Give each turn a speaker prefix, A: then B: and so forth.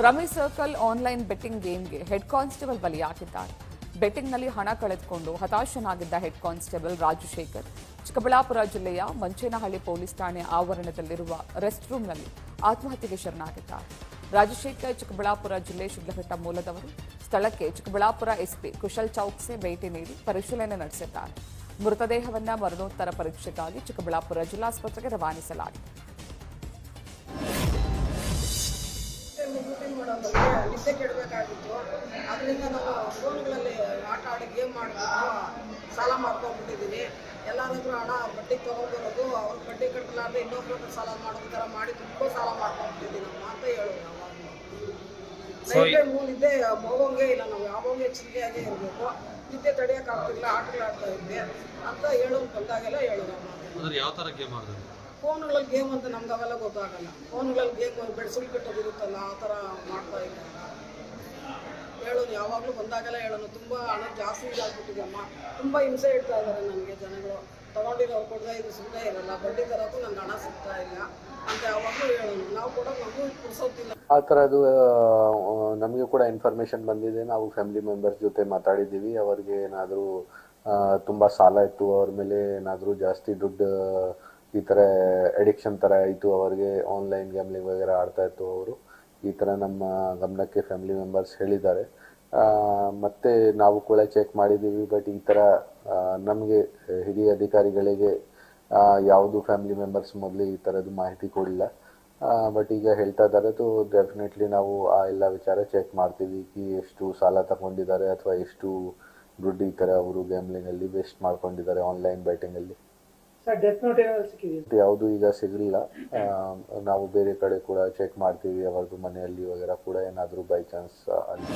A: ರಮಿ circle online betting ಗೇಮ್ಗೆ head constable ಬಲಿಯಾಗಿದ್ದಾರೆ ಬೆಟ್ಟಿಂಗ್ನಲ್ಲಿ ಹಣ ಕಳೆದುಕೊಂಡು ಹತಾಶನಾಗಿದ್ದ ಹೆಡ್ ಕಾನ್ಸ್ಟೇಬಲ್ ರಾಜಶೇಖರ್ ಚಿಕ್ಕಬಳ್ಳಾಪುರ ಜಿಲ್ಲೆಯ ಮಂಚೇನಹಳ್ಳಿ ಪೊಲೀಸ್ ಠಾಣೆ ಆವರಣದಲ್ಲಿರುವ ರೆಸ್ಟ್ ರೂಮ್ನಲ್ಲಿ ಆತ್ಮಹತ್ಯೆಗೆ ಶರಣಾಗಿದ್ದಾರೆ. ರಾಜಶೇಖರ್ ಚಿಕ್ಕಬಳ್ಳಾಪುರ ಜಿಲ್ಲೆ ಶಿಡ್ಲಘಟ್ಟ ಮೂಲದವರು. ಸ್ಥಳಕ್ಕೆ ಚಿಕ್ಕಬಳ್ಳಾಪುರ ಎಸ್ಪಿ ಕುಶಲ್ ಚೌಕ್ಸೆ ಭೇಟಿ ನೀಡಿ ಪರಿಶೀಲನೆ ನಡೆಸಿದ್ದಾರೆ. ಮೃತದೇಹವನ್ನು ಮರಣೋತ್ತರ ಪರೀಕ್ಷೆಗಾಗಿ ಚಿಕ್ಕಬಳ್ಳಾಪುರ ಜಿಲ್ಲಾಸ್ಪತ್ರೆಗೆ ರವಾನಿಸಲಾಗಿದೆ.
B: ಮಾಡೋದಂದ್ರೆ ನಿದ್ದೆ ಕೆಡಬೇಕಾಗಿತ್ತು. ಅದರಿಂದ ನಾವು ಫೋನ್ಗಳಲ್ಲಿ ಆಟ ಆಡಿ ಗೇಮ್ ಮಾಡಿಬಿಟ್ಟು ಸಾಲ ಮಾಡ್ಕೊಂಡ್ಬಿಟ್ಟಿದ್ದೀನಿ ಎಲ್ಲರ ಹತ್ರ ಹಣ ಬಡ್ಡಿ ತೊಗೊಂಡ್ಬರೋದು ಅವ್ರ ಬಡ್ಡಿ ಕಟ್ಟಲಾರ್ದೆ ಇನ್ನೊಬ್ರ ಹತ್ರ ಸಾಲ ಮಾಡೋದು ಥರ ಮಾಡಿ ತುಂಬ ಸಾಲ ಮಾಡ್ಕೊಂಡ್ಬಿಟ್ಟಿದ್ದೀನಮ್ಮ ಅಂತ ಹೇಳೋದು ಟೈಮು ನಿದ್ದೆ ಮಗುವಂಗೆ ಇಲ್ಲ ನಾವು ಯಾವಾಗೇ ಎಚ್ಚರಿಕೆಯಾಗೇ ಇರಬೇಕು. ನಿದ್ದೆ ತಡೆಯೋಕ್ಕಾಗ್ತಿಲ್ಲ ಆಟಗಳು ಆಡ್ತಾ ಇದ್ದೆ ಅಂತ ಹೇಳೋದು ಬಂದಾಗೆಲ್ಲ ಹೇಳೋದಮ್ಮ
C: ಅಂದ್ರೆ ಯಾವ ತರ ಗೇಮ್ ಆಡಿದ್ರು
B: ಫೋನ್ಗಳಲ್ಲಿ ಗೇಮ್ ಅಂತ ನಮ್ಗೆ ಅವೆಲ್ಲ ಗೊತ್ತಾಗಲ್ಲ. ಫೋನ್ಗಳಲ್ಲಿ ಗೇಮ್ ಕಟ್ಟೋದು ಕಟ್ಟೋದಿರುತ್ತಲ್ಲ ಆ ಥರ ಮಾಡ್ತಾ ಇದ್ದಾರೆ. ಹೇಳೋನು ಯಾವಾಗಲೂ ಬಂದಾಗೆಲ್ಲ ಹೇಳೋನು ತುಂಬ ಹಣ ಜಾಸ್ತಿ ಇದಾಗ್ಬಿಟ್ಟಿದೆ ಅಮ್ಮ. ತುಂಬ ಹಿಂಸೆ ಇಡ್ತಾ ಇದ್ದಾರೆ ನನಗೆ ಜನಗಳು. ತಗೊಂಡಿರೋರು ಕೊಡದೆ ಇದು ಸುಮ್ಮನೆ ಇರಲ್ಲ. ಬಡ್ಡಿ ತರೋಕ್ಕೂ ನಂಗೆ ಹಣ ಸಿಗ್ತಾ ಇಲ್ಲ. ಅಂತ ಯಾವಾಗಲೂ ಹೇಳೋನು ನಾವು ಕೂಡ ಮಗು ಕುಡ್ಸೋದಿಲ್ಲ
D: ಆ ಥರದ್ದು ನಮಗೆ ಕೂಡ ಇನ್ಫಾರ್ಮೇಷನ್ ಬಂದಿದೆ. ನಾವು ಫ್ಯಾಮಿಲಿ ಮೆಂಬರ್ಸ್ ಜೊತೆ ಮಾತಾಡಿದ್ದೀವಿ. ಅವ್ರಿಗೆ ಏನಾದರೂ ತುಂಬ ಸಾಲ ಇತ್ತು. ಅವ್ರ ಮೇಲೆ ಏನಾದರೂ ಜಾಸ್ತಿ ದುಡ್ಡು ಈ ಥರ ಎಡಿಕ್ಷನ್ ಥರ ಆಯ್ತು, ಅವರಿಗೆ ಆನ್ಲೈನ್ ಗ್ಯಾಮ್ಲಿಂಗ್ ವಗೇರೆ ಆಡ್ತಾ ಇತ್ತು ಅವರು. ಈ ಥರ ನಮ್ಮ ಗಮನಕ್ಕೆ ಫ್ಯಾಮಿಲಿ ಮೆಂಬರ್ಸ್ ಹೇಳಿದ್ದಾರೆ. ಮತ್ತೆ ನಾವು ಕೂಡ ಚೆಕ್ ಮಾಡಿದ್ದೀವಿ ಬಟ್ ಈ ಥರ ನಮಗೆ ಹಿರಿಯ ಅಧಿಕಾರಿಗಳಿಗೆ ಯಾವುದು ಫ್ಯಾಮಿಲಿ ಮೆಂಬರ್ಸ್ ಮೊದಲು ಈ ಥರದ್ದು ಮಾಹಿತಿ ಕೊಡಲಿಲ್ಲ. ಬಟ್ ಈಗ ಹೇಳ್ತಾ ಇದ್ದಾರೆ ಅದು ಡೆಫಿನೆಟ್ಲಿ ನಾವು ಆ ಎಲ್ಲ ವಿಚಾರ ಚೆಕ್ ಮಾಡ್ತೀವಿ. ಕಿ ಎಷ್ಟು ಸಾಲ ತಗೊಂಡಿದ್ದಾರೆ, ಅಥವಾ ಎಷ್ಟು ದುಡ್ಡು ಈ ಥರ ಅವರು ಗ್ಯಾಮ್ಲಿಂಗಲ್ಲಿ ವೇಸ್ಟ್ ಮಾಡ್ಕೊಂಡಿದ್ದಾರೆ ಆನ್ಲೈನ್ ಬ್ಯಾಟಿಂಗಲ್ಲಿ ಯಾವುದು ಈಗ ಸಿಗಲಿಲ್ಲ. ನಾವು ಬೇರೆ ಕಡೆ ಕೂಡ ಚೆಕ್ ಮಾಡ್ತೀವಿ ಅವರದ್ದು ಮನೆಯಲ್ಲಿ ವಗೇರ ಕೂಡ ಏನಾದರೂ ಬೈ ಚಾನ್ಸ್ ಅಲ್ಲಿ